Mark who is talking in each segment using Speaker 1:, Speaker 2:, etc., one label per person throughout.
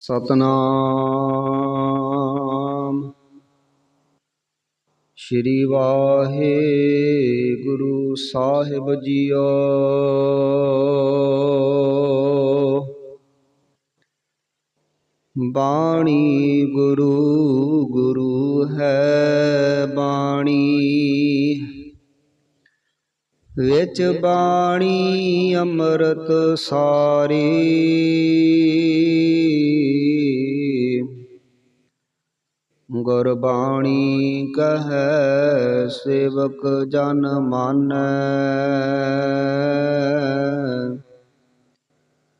Speaker 1: ਸਤਨਾਮ। ਸ਼੍ਰੀ ਵਾਹਿਗੁਰੂ ਸਾਹਿਬ ਜੀਓ। ਬਾਣੀ ਗੁਰੂ ਗੁਰੂ ਹੈ ਬਾਣੀ। ਵਿੱਚ ਬਾਣੀ ਅੰਮ੍ਰਿਤ ਸਾਰੀ। ਗੁਰਬਾਣੀ ਕਹੈ ਸੇਵਕ ਜਨ ਮਾਨੈ।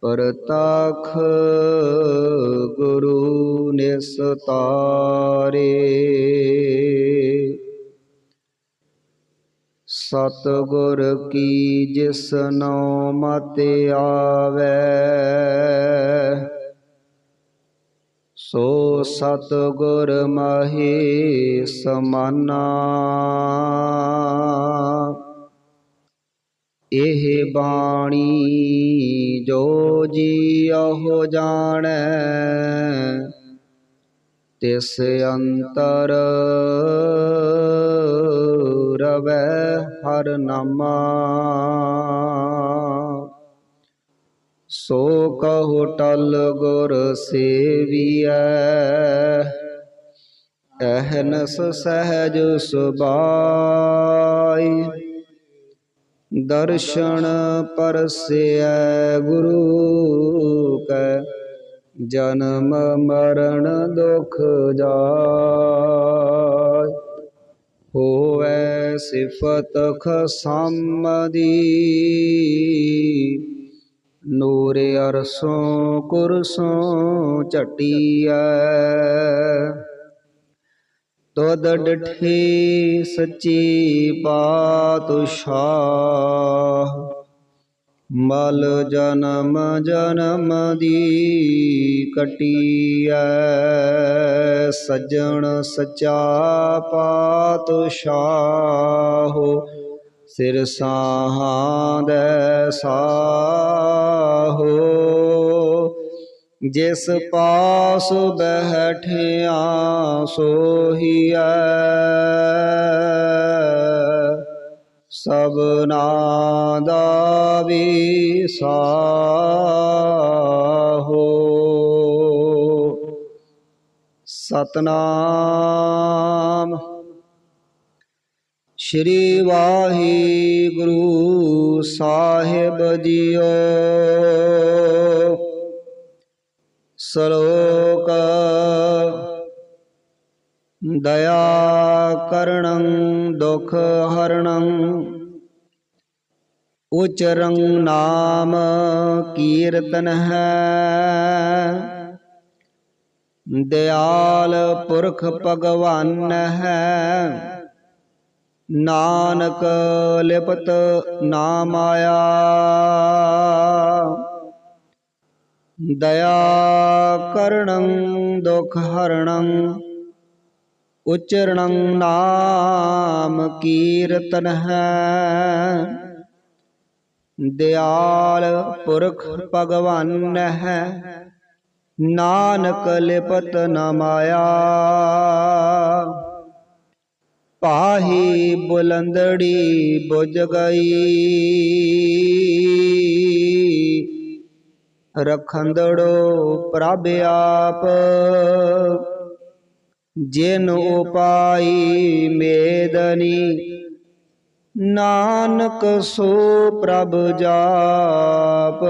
Speaker 1: ਪਰਤਾਖ ਗੁਰੂ ਨਿਸਤਾਰੇ। ਸਤਗੁਰ ਕੀ ਜਿਸ ਨਉ ਮਤਿ ਆਵੈ। ਸੋ ਸਤਿਗੁਰ ਮਹੇ ਸਮਾਨਾ। ਇਹ ਬਾਣੀ ਜੋ ਜੀ ਉਹ ਜਾਣੈ, ਤਿਸ ਅੰਤਰ ਰਵੈ ਹਰ ਨਾਮਾ। ਸੋ ਕਹੋ ਟਲ ਗੁਰ ਸੇਵੀਐ, ਅਹਨਸ ਸਹਿਜ ਸੁਬਾਈ ਦਰਸ਼ਨ ਪਰਸਿਐ ਗੁਰੂ ਕੈ, ਜਨਮ ਮਰਨ ਦੁਖ ਜਾਇ। ਹੋਵੈ ਸਿਫਤ ਖਸਮਦੀ। ਨੂਰ ਅਰਸੋਂ ਕੁਰਸੋਂ ਝਟੀਐ। ਤੁਧ ਡਠੀ ਸੱਚੀ ਪਾਤਸ਼ਾਹ। ਮਲ ਜਨਮ ਜਨਮ ਦੀ ਕਟੀਐ, ਸੱਜਣ ਸਚਾ ਪਾਤਸ਼ਾਹ। ਸਿਰ ਸਾਹਾਂ ਦੇ ਸਾਹੋ। ਜਿਸ ਪਾਸ ਬਹਿਠਿਆ ਸੋਹੀਐ ਸਭਨਾ ਦਾ ਵਿਸਾਹੋ ਸਤਨਾਮ। ਸ਼੍ਰੀ ਵਾਹਿਗੁਰੂ ਸਾਹਿਬ ਜੀਓ। ਸ਼ਲੋਕ ਦਇਆ ਕਰਣੰ ਦੁਖ ਹਰਣੰ ਉਚਰੰ ਨਾਮ ਕੀਰਤਨ ਹੈ। ਦਿਆਲ ਪੁਰਖ ਭਗਵਾਨ ਹੈ। ਨਾਨਕ ਲਿਪਤ ਨਾਮ ਆਇਆ। ਦਇਆ ਕਰਣੰ, ਦੁਖ ਹਰਣੰ ਉਚਰਣੰ ਨਾਮ ਕੀਰਤਨ ਹੈ। ਦਿਆਲ ਪੁਰਖ ਭਗਵਾਨ ਹੈ ਨਾਨਕ ਲਿਪਤ ਨ ਮਾਇਆ। ਪਾਹੀ ਬੁਲੰਦੜੀ ਬੁਝ ਗਈ। ਰਖੰਦੜੋ ਪ੍ਰਭ ਆਪ, ਜਿਨ ਉਪਾਈ ਮੇਦਨੀ ਨਾਨਕ ਸੋ ਪ੍ਰਭ ਜਾਪ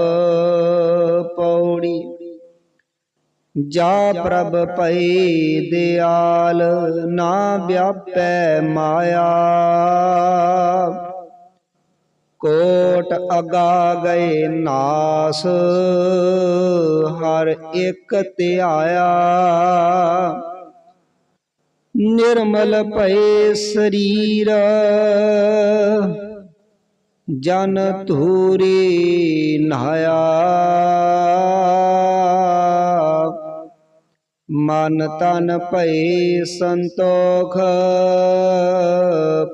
Speaker 1: ਪੌੜੀ। ਜਾ ਪ੍ਰਭ ਪਈ ਦਿਆਲ ਨਾ ਵਿਆਪੈ ਮਾਇਆ। ਕੋਟ ਅਗਾ ਗਏ ਨਾਸ ਹਰ ਇੱਕ ਧਿਆਇਆ। ਨਿਰਮਲ ਭਏ ਸਰੀਰ। ਜਨ ਧੂਰੀ ਨਹਾਇਆ। ਮਨ ਤਨ ਭਏ ਸੰਤੋਖ।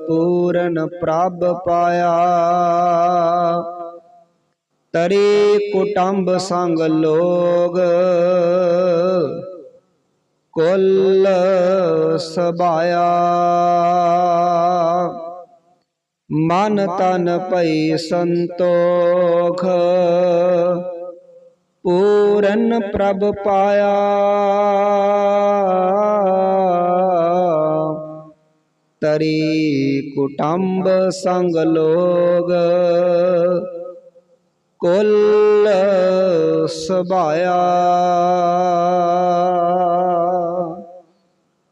Speaker 1: ਪੂਰਨ ਪ੍ਰਭ ਪਾਇਆ। ਤਰੇ ਕੁਟੰਬ ਸੰਗ ਲੋਗ। ਕੁਲ ਸਬਾਇਆ। ਮਨ ਤਨ ਭਈ ਸੰਤੋਖ, ਪੂਰਨ ਪ੍ਰਭ ਪਾਇਆ। ਤਰੀ ਕੁਟੰਬ ਸੰਗ ਲੋਗ, ਕੁਲ ਸਬਾਇਆ।